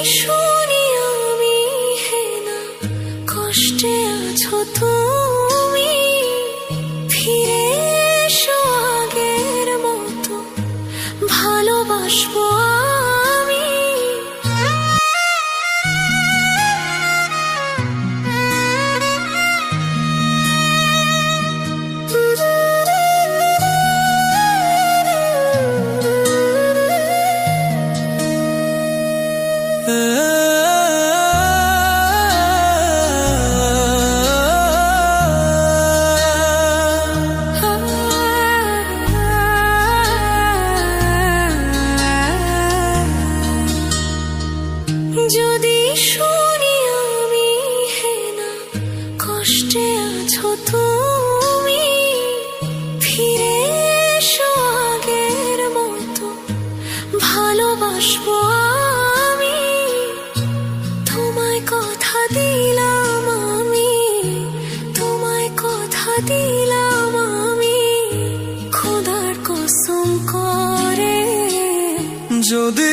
Issue আমি। তোমায় কথা দিলাম তোমায় কথা খোদার যদি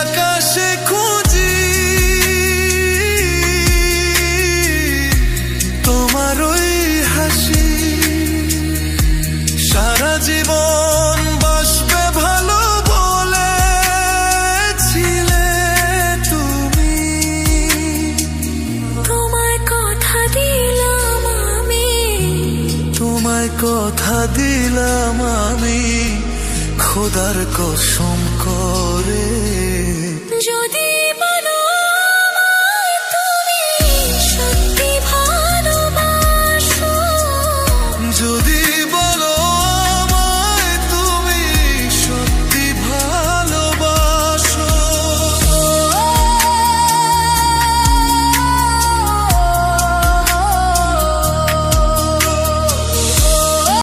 আকাশে খুঁজি। তোমার ওই হাসি সারা জীবন বাসবে ভালো বলেছিলে তুমি। তোমায় কথা দিলাম আমি। তোমায় কথা দিলাম আমি। খোদার কসম করে। যদি